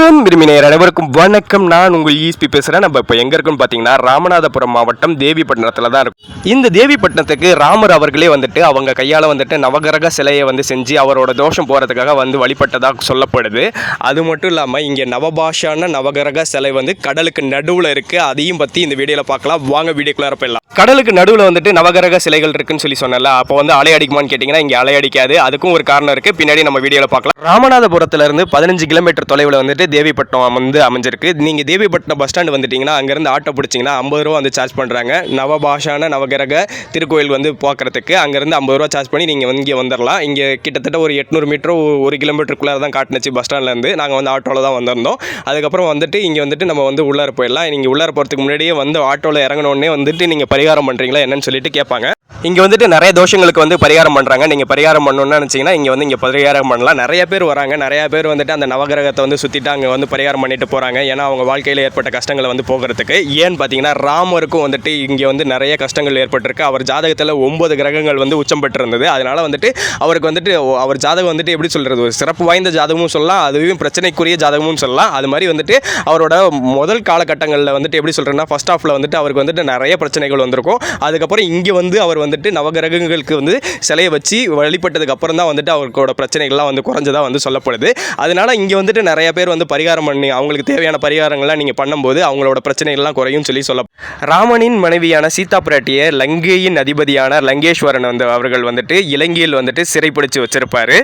பொதுவன் விரும்பினர். அனைவருக்கும் வணக்கம். நான் உங்கள் ஈஸ்பி பேசுகிறேன் நம்ம இப்போ எங்கே இருக்குன்னு பார்த்தீங்கன்னா ராமநாதபுரம் மாவட்டம் தேவிப்பட்டினத்தில் தான் இருக்கும். இந்த தேவிப்பட்டினத்துக்கு ராமர் அவர்களே வந்துட்டு அவங்க கையால் வந்துட்டு நவகிரக சிலையை வந்து செஞ்சு அவரோட தோஷம் போகிறதுக்காக வந்து வழிபட்டதாக சொல்லப்படுது. அது மட்டும் இல்லாமல் இங்கே நவபாஷான நவகிரக சிலை வந்து கடலுக்கு நடுவில் இருக்குது அதையும் பற்றி இந்த வீடியோவில் பார்க்கலாம் வாங்க வீடியோக்குள்ளே போயிடலாம். கடலுக்கு நடுவில் வந்துட்டு நவகிரக சிலைகள் இருக்குன்னு சொல்லி சொன்னல அப்போ வந்து அலை அடிக்குமான்னு கேட்டிங்கன்னா இங்கே அலை அடிக்காது. அதுக்கும் ஒரு காரணம் இருக்குது பின்னாடி நம்ம வீடியோவில் பார்க்கலாம் ராமநாதபுரத்துலேருந்து பதினஞ்சு கிலோமீட்டர் தொலைவில் வந்துட்டு தேவிப்பட்டினம் வந்து அமைஞ்சிருக்கு. நீங்கள் தேவிப்பட்டினம் பஸ் ஸ்டாண்டு வந்துட்டீங்கன்னா அங்கேருந்து ஆட்டோ பிடிச்சிங்கன்னா ஐம்பது ரூபா வந்து சார்ஜ் பண்ணுறாங்க நவபாஷான நவகிரக திருக்கோயில் வந்து பார்க்கறதுக்கு அங்கேருந்து ஐம்பது ரூபா சார்ஜ் பண்ணி நீங்கள் இங்கே வந்துடலாம் இங்கே கிட்டத்தட்ட ஒரு எட்நூறு மீட்டர் ஒரு கிலோமீட்டருக்குள்ளே தான் காட்டுனுச்சு பஸ் ஸ்டாண்ட்லேருந்து நாங்கள் வந்து ஆட்டோவில் தான் வந்திருந்தோம். அதுக்கப்புறம் வந்துட்டு இங்கே வந்துட்டு நம்ம வந்து உள்ளார போயிடலாம். நீங்கள் உள்ளார போகிறதுக்கு முன்னாடியே வந்து ஆட்டோவில் இறங்கினோடனே வந்துட்டு நீங்கள் பரிகாரம் பண்ணுறீங்களா என்னன்னு சொல்லிட்டு கேட்பாங்க. இங்கே வந்துட்டு நிறைய தோஷங்களுக்கு வந்து பரிகாரம் பண்ணுறாங்க நீங்கள் பரிகாரம் பண்ணணும்னு நினச்சிங்கன்னா இங்கே வந்து இங்கே பரிகாரம் பண்ணலாம். நிறைய பேர் வராங்க. நிறையா பேர் வந்துட்டு அந்த நவகிரகத்தை வந்து சுற்றிட்டு அங்கே வந்து பரிகாரம் பண்ணிட்டு போகிறாங்க ஏன்னா அவங்க வாழ்க்கையில் ஏற்பட்ட கஷ்டங்களை வந்து போகிறதுக்கு ஏன்னு பார்த்தீங்கன்னா ராமருக்கும் வந்துட்டு இங்கே வந்து நிறைய கஷ்டங்கள் ஏற்பட்டிருக்கு. அவர் ஜாதகத்தில் ஒன்பது கிரகங்கள் வந்து உச்சம் பெற்றிருந்தது. அதனால் வந்துட்டு அவருக்கு வந்துட்டு அவர் ஜாதகம் வந்துட்டு எப்படி சொல்கிறது ஒரு சிறப்பு வாய்ந்த ஜாதகமும் சொல்லலாம். அதுவும் பிரச்சனைக்குரிய ஜாதகமும் சொல்லலாம். அது மாதிரி வந்துட்டு அவரோட முதல் காலகட்டங்களில் வந்துட்டு எப்படி சொல்கிறேன்னா ஃபர்ஸ்ட் ஆஃபில் வந்துட்டு அவருக்கு வந்துட்டு நிறைய பிரச்சனைகள் வந்திருக்கும். அதுக்கப்புறம் இங்கே வந்து அவர் வந்து வந்துட்டு நவகிரகங்களுக்கு வந்து சிலையை வச்சு வழிபட்டதுக்கு அப்புறம் தான் வந்துட்டு அவர்களோட பிரச்சனைகள்லாம் வந்து குறைஞ்சதாக வந்து சொல்லப்படுது. அதனால் இங்கே வந்துட்டு நிறைய பேர் வந்து பரிகாரம் பண்ணி அவங்களுக்கு தேவையான பரிகாரங்கள்லாம் நீங்கள் பண்ணும்போது அவங்களோட பிரச்சனைகள்லாம் குறையும் சொல்லி சொல்ல ராமனின் மனைவியான சீதா பிராட்டியை லங்கையின் அதிபதியான லங்கேஸ்வரன் வந்து அவர்கள் வந்துட்டு இலங்கையில் வந்துட்டு சிறைப்பிடிச்சு வச்சிருப்பாரு.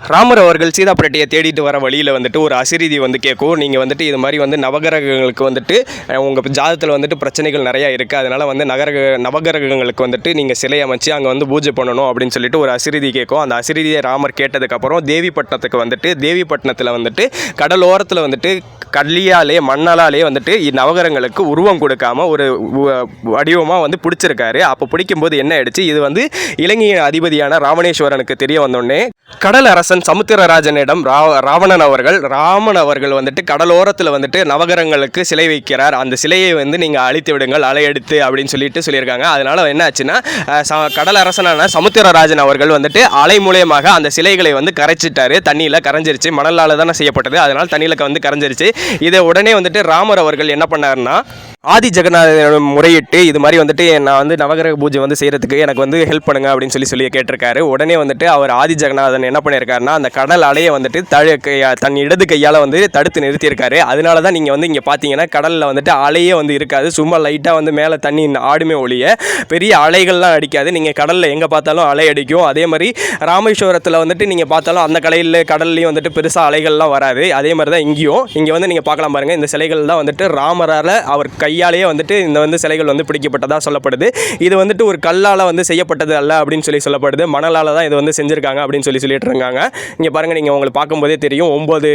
ராமர் அவர்கள் சீதா பிராட்டியை தேடிட்டு வர வழியில் வந்துட்டு ஒரு அசிரீதி வந்து கேட்கும். நீங்கள் வந்துட்டு இது மாதிரி வந்து நவகிரகங்களுக்கு வந்துட்டு உங்கள் ஜாதத்தில் வந்துட்டு பிரச்சனைகள் நிறையா இருக்குது அதனால் வந்து நகரக நவகிரகங்களுக்கு வந்துட்டு நீங்கள் சிலை அமைச்சு அங்கே வந்து பூஜை பண்ணணும் அப்படின்னு சொல்லிட்டு ஒரு அசிரீதி கேட்கும். அந்த அசிரீதியை ராமர் கேட்டதுக்கப்புறம் தேவிப்பட்டினத்துக்கு வந்துட்டு தேவிப்பட்டினத்தில் வந்துட்டு கடலோரத்தில் வந்துட்டு கல்லியாலே மண்ணாலே வந்துட்டு நவகரங்களுக்கு உருவம் கொடுக்காம ஒரு வடிவமாக வந்து பிடிச்சிருக்காரு. அப்போ பிடிக்கும்போது என்ன ஆயிடுச்சு? இது வந்து இலங்கையின் அதிபதியான ராமணேஸ்வரனுக்கு தெரிய வந்தோடனே கடல் அரசன் சமுத்திரராஜனிடம் ரா ராவணன் அவர்கள் ராமன் அவர்கள் வந்துட்டு கடலோரத்தில் வந்துட்டு நவகரங்களுக்கு சிலை வைக்கிறார். அந்த சிலையை வந்து நீங்கள் அழித்து விடுங்கள் அலையெடுத்து அப்படின்னு சொல்லிட்டு சொல்லியிருக்காங்க. அதனால் என்ன ஆச்சுன்னா கடல் அரசனான சமுத்திரராஜன் அவர்கள் வந்துட்டு அலை மூலியமாக அந்த சிலைகளை வந்து கரைச்சிட்டாரு. தண்ணியில் கரைஞ்சிருச்சு. மணலால் தானே செய்யப்பட்டது. அதனால் தண்ணியில் வந்து கரைஞ்சிருச்சு. இதை உடனே வந்துட்டு ராமர் அவர்கள் என்ன பண்ணாருன்னா ஆதி ஜெகநாதனிடம் முறையிட்டு இது மாதிரி வந்துட்டு நான் வந்து நவகிரக பூஜை வந்து செய்கிறதுக்கு எனக்கு வந்து ஹெல்ப் பண்ணுங்க அப்படின்னு சொல்லி சொல்லி கேட்டிருக்காரு. உடனே வந்துட்டு அவர் ஆதி ஜெகநாதன் என்ன பண்ணியிருக்காருன்னா அந்த கடல் அலையை வந்துட்டு தழு கையா- தன் இடது கையால் வந்து தடுத்து நிறுத்தியிருக்காரு. அதனால தான் நீங்கள் வந்து இங்கே பார்த்தீங்கன்னா கடலில் வந்துட்டு அலையே வந்து இருக்காது. சும்மா லைட்டாக வந்து மேலே தண்ணி ஆடுமே ஒழிய பெரிய அலைகள்லாம் அடிக்காது. நீங்கள் கடலில் எங்கே பார்த்தாலும் அலை அடிக்கும். அதே மாதிரி ராமேஸ்வரத்தில் வந்துட்டு நீங்கள் பார்த்தாலும் அந்த கடையில் கடல்லையும் வந்துட்டு பெருசாக அலைகள்லாம் வராது. அதே மாதிரி தான் இங்கேயும். இங்கே வந்து நீங்கள் பார்க்கலாம் பாருங்கள் இந்த சிலைகள் தான் வந்துட்டு ராமரால் அவர் கையாலேயே வந்துட்டு இந்த வந்து சிலைகள் வந்து பிடிக்கப்பட்டதாக சொல்லப்படுது. இது வந்துட்டு ஒரு கல்லால் வந்து செய்யப்பட்டது அல்ல அப்படின்னு சொல்லி சொல்லப்படுது. மணலால் தான் இது வந்து செஞ்சுருக்காங்க அப்படின்னு சொல்லி சொல்லிட்டு இருக்காங்க இங்கே பாருங்கள் நீங்கள் உங்களுக்கு பார்க்கும்போதே தெரியும் ஒம்பது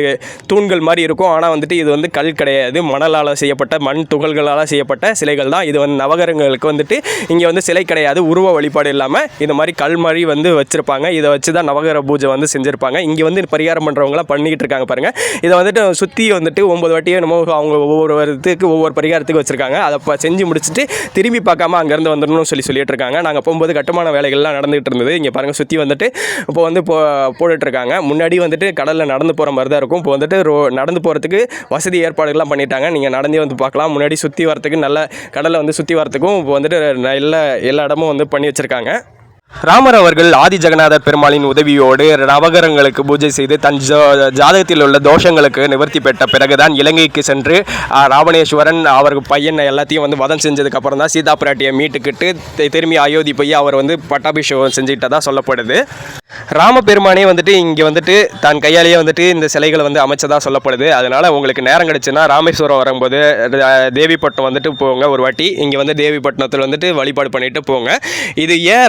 தூண்கள் மாதிரி இருக்கும். ஆனால் வந்துட்டு இது வந்து கல் கிடையாது. மணலால் செய்யப்பட்ட மண் துகள்களால் செய்யப்பட்ட சிலைகள் தான். இது வந்து நவகரங்களுக்கு வந்துட்டு இங்கே வந்து சிலை கிடையாது. உருவ வழிபாடு இல்லாமல் இந்த மாதிரி கல் மாதிரி வந்து வச்சுருப்பாங்க. இதை வச்சு தான் நவகர பூஜை வந்து செஞ்சுருப்பாங்க. இங்கே வந்து பரிகாரம் பண்ணுறவங்களாம் பண்ணிக்கிட்டு இருக்காங்க பாருங்கள் இதை வந்துட்டு சுற்றி வந்துட்டு ஒம்பது வாட்டியே நம்ம அவங்க ஒவ்வொரு வருடத்துக்கு ஒவ்வொரு பரிகாரத்துக்கு வச்சுருக்காங்க. அதை செஞ்சு முடிச்சுட்டு திரும்பி பார்க்காம அங்கேருந்து வந்துடணும்னு சொல்லி சொல்லிட்டு இருக்காங்க நாங்கள் போகும்போது கட்டுமான வேலைகள்லாம் நடந்துகிட்டு இருந்தது. இங்கே பாருங்கள் சுற்றி வந்துட்டு இப்போ வந்து இப்போ போட்டுட்ருக்காங்க. முன்னாடி வந்துட்டு கடலில் நடந்து போகிற மாதிரி தான் இருக்கும். இப்போ வந்துட்டு ரோ நடந்து போகிறதுக்கு வசதி ஏற்பாடுகள்லாம் பண்ணிட்டாங்க. நீங்கள் நடந்தே வந்து பார்க்கலாம். முன்னாடி சுற்றி வரத்துக்கு நல்ல கடலை வந்து சுற்றி வரத்துக்கும் இப்போ வந்துட்டு எல்லா எல்லா இடமும் வந்து பண்ணி வச்சுருக்காங்க. ராமர் அவர்கள் ஆதி ஜெகநாதர் பெருமாளின் உதவியோடு நவகரங்களுக்கு பூஜை செய்து தன் ஜோ ஜாதகத்தில் உள்ள தோஷங்களுக்கு நிவர்த்தி பெற்ற பிறகுதான் இலங்கைக்கு சென்று ராவணேஸ்வரன் அவர் பையனை எல்லாத்தையும் வந்து வதம் செஞ்சதுக்கப்புறம் தான் சீதா பிராட்டியை மீட்டுக்கிட்டு திரும்பி அயோத்தி போய் அவர் வந்து பட்டாபிஷேகம் செஞ்சுக்கிட்டதா சொல்லப்படுது. ராமபெருமானே வந்துட்டு இங்கே வந்துட்டு தன் கையாலேயே வந்துட்டு இந்த சிலைகளை வந்து அமைச்சதாக சொல்லப்படுது. அதனால் உங்களுக்கு நேரம் கிடச்சுன்னா ராமேஸ்வரம் வரும்போது தேவிப்பட்டினம் வந்துட்டு போங்க ஒரு வாட்டி. இங்கே வந்து தேவிப்பட்டினத்தில் வந்துட்டு வழிபாடு பண்ணிட்டு போங்க. இது ஏன்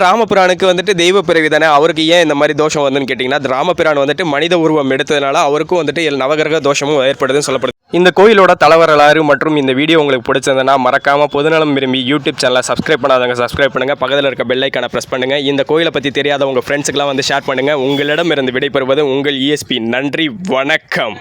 ராமபிரானுக்கு வந்துட்டு தெய்வ பிறவி தானே? அவருக்கு ஏன் இந்த மாதிரி தோஷம் வந்துன்னு கேட்டிங்கன்னா ராமபிரான் வந்துட்டு மனித உருவம் எடுத்ததுனால அவருக்கும் வந்துட்டு எல் நவகிரக தோஷமும் ஏற்படுதுன்னு சொல்லப்படுது. இந்த கோயிலோட தலைவரலாறு மற்றும் இந்த வீடியோ உங்களுக்கு பிடிச்சிருந்தனா மறக்காம பொதுநலம் விரும்பி யூடியூப் சேனலை சப்ஸ்கிரைப் பண்ணாதவங்க சப்ஸ்கிரைப் பண்ணுங்க. பக்கத்தில் இருக்க பெல்லைக்கான பிரஸ் ப்ரெஸ் பண்ணுங்க. இந்த கோயிலை பற்றி தெரியாத உங்கள் ஃப்ரெண்ட்ஸுக்கெல்லாம் வந்து ஷேர் பண்ணுங்க. உங்களிடம் இருந்து விடைபெறுவது உங்கள் இஎஸ்பி நன்றி வணக்கம்.